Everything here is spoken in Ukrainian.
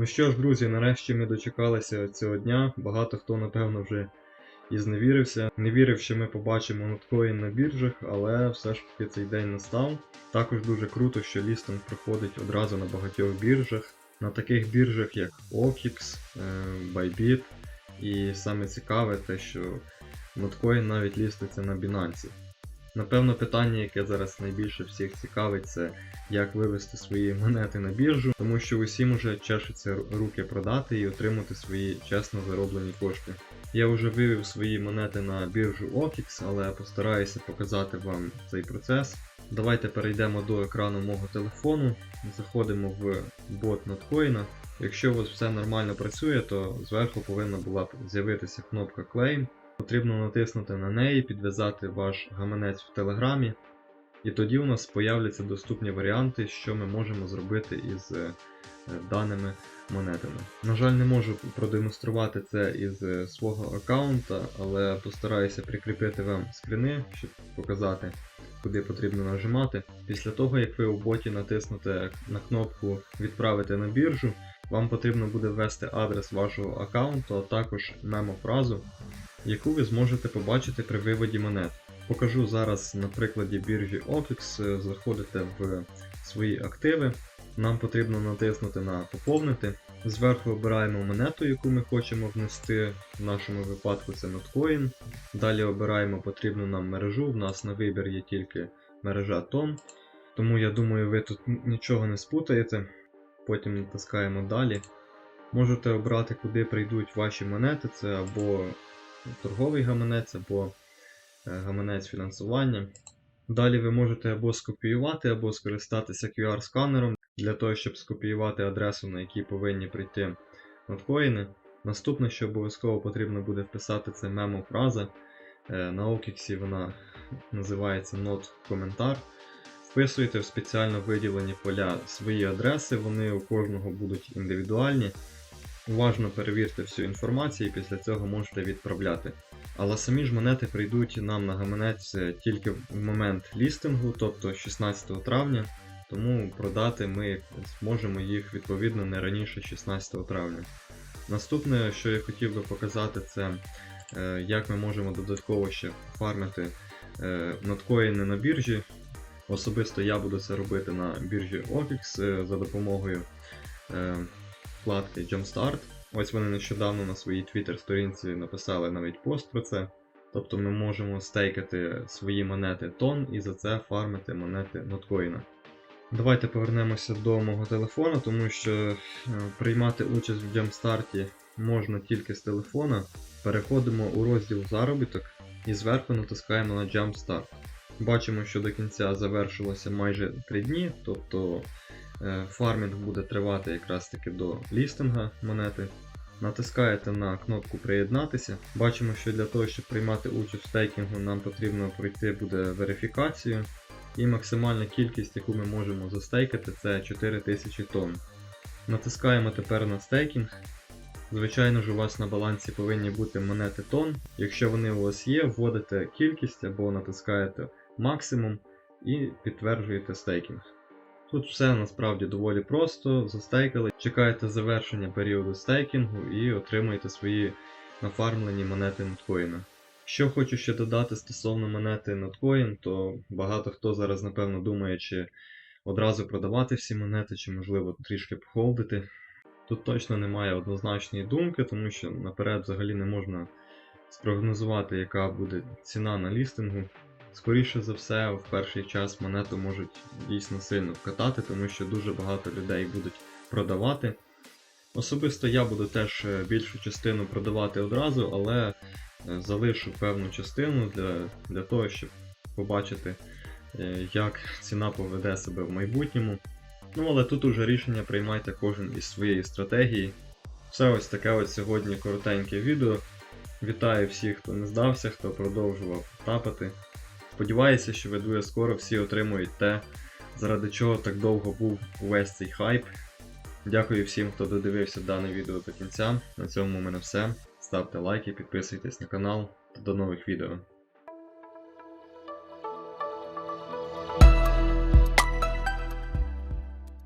Ну що ж, друзі, нарешті ми дочекалися цього дня. Багато хто, напевно, вже і зневірився. Не вірив, що ми побачимо ноткоін на біржах, але все ж таки цей день настав. Також дуже круто, що лістинг проходить одразу на багатьох біржах. На таких біржах, як OKX, е, Bybit. І саме цікаве те, що ноткоін навіть ліститься на Binance. Напевно, питання, яке зараз найбільше всіх цікавить, це як вивести свої монети на біржу, тому що усім уже чешуться руки продати і отримати свої чесно зароблені кошти. Я вже вивів свої монети на біржу OKX, але постараюся показати вам цей процес. Давайте перейдемо до екрану мого телефону, заходимо в бот Notcoin. Якщо у вас все нормально працює, то зверху повинна була з'явитися кнопка Claim. Потрібно натиснути на неї, підв'язати ваш гаманець в Телеграмі, і тоді у нас появляться доступні варіанти, що ми можемо зробити із е, даними монетами. На жаль, не можу продемонструвати це із е, свого аккаунта, але постараюся прикріпити вам скріни, щоб показати, куди потрібно нажимати. Після того, як ви у боті натиснете на кнопку Відправити на біржу, вам потрібно буде ввести адрес вашого аккаунту, а також мемо-фразу, яку ви зможете побачити при виводі монет. Покажу зараз на прикладі біржі OKX, заходите в свої активи. Нам потрібно натиснути на Поповнити. Зверху обираємо монету, яку ми хочемо внести. В нашому випадку це Notcoin. Далі обираємо потрібну нам мережу. В нас на вибір є тільки мережа TON. Тому я думаю, ви тут нічого не спутаєте. Потім натискаємо далі. Можете обрати, куди прийдуть ваші монети, це або торговий гаманець, або гаманець фінансування. Далі ви можете або скопіювати, або скористатися QR-сканером для того, щоб скопіювати адресу, на якій повинні прийти ноткоїни. Наступне, що обов'язково потрібно буде вписати, це мемо-фраза. На OKX вона називається not коментар. Вписуєте в спеціально виділені поля свої адреси, вони у кожного будуть індивідуальні. Уважно перевірте всю інформацію і після цього можете відправляти. Але самі ж монети прийдуть нам на гаманець тільки в момент лістингу, тобто 16 травня, тому продати ми зможемо їх відповідно не раніше 16 травня. Наступне, що я хотів би показати, це е, як ми можемо додатково ще фармити е, ноткоїни на біржі. Особисто я буду це робити на біржі OKX е, за допомогою вкладки Jumpstart. Ось вони нещодавно на своїй Twitter-сторінці написали навіть пост про це. Тобто ми можемо стейкати свої монети тон і за це фармити монети ноткоїна. Давайте повернемося до мого телефону, тому що приймати участь в Jumpstart можна тільки з телефона. Переходимо у розділ заробіток і зверху натискаємо на Jumpstart. Бачимо, що до кінця завершилося майже 3 дні, тобто фармінг буде тривати якраз таки до лістинга монети. Натискаєте на кнопку Приєднатися. Бачимо, що для того, щоб приймати участь в стейкінгу, нам потрібно пройти буде верифікацію. І максимальна кількість, яку ми можемо застейкати, це 4000 тонн. Натискаємо тепер на стейкінг. Звичайно ж, у вас на балансі повинні бути монети тон. Якщо вони у вас є, вводите кількість або натискаєте максимум і підтверджуєте стейкінг. Тут все насправді доволі просто, застейкали, чекаєте завершення періоду стейкінгу і отримуєте свої нафармлені монети ноткоїна. Що хочу ще додати стосовно монети ноткоін, то багато хто зараз, напевно, думає, чи одразу продавати всі монети, чи можливо трішки похолдити. Тут точно немає однозначної думки, тому що наперед взагалі не можна спрогнозувати, яка буде ціна на лістингу. Скоріше за все, в перший час монету можуть дійсно сильно вкатати, тому що дуже багато людей будуть продавати. Особисто я буду теж більшу частину продавати одразу, але залишу певну частину для, для того, щоб побачити, як ціна поведе себе в майбутньому. Ну, але тут уже рішення приймайте кожен із своєї стратегії. Все ось таке ось сьогодні коротеньке відео. Вітаю всіх, хто не здався, хто продовжував тапати. Сподіваюся, що ви скоро всі отримують те, заради чого так довго був увесь цей хайп. Дякую всім, хто додивився дане відео до кінця. На цьому у мене все. Ставте лайки, підписуйтесь на канал та до нових відео.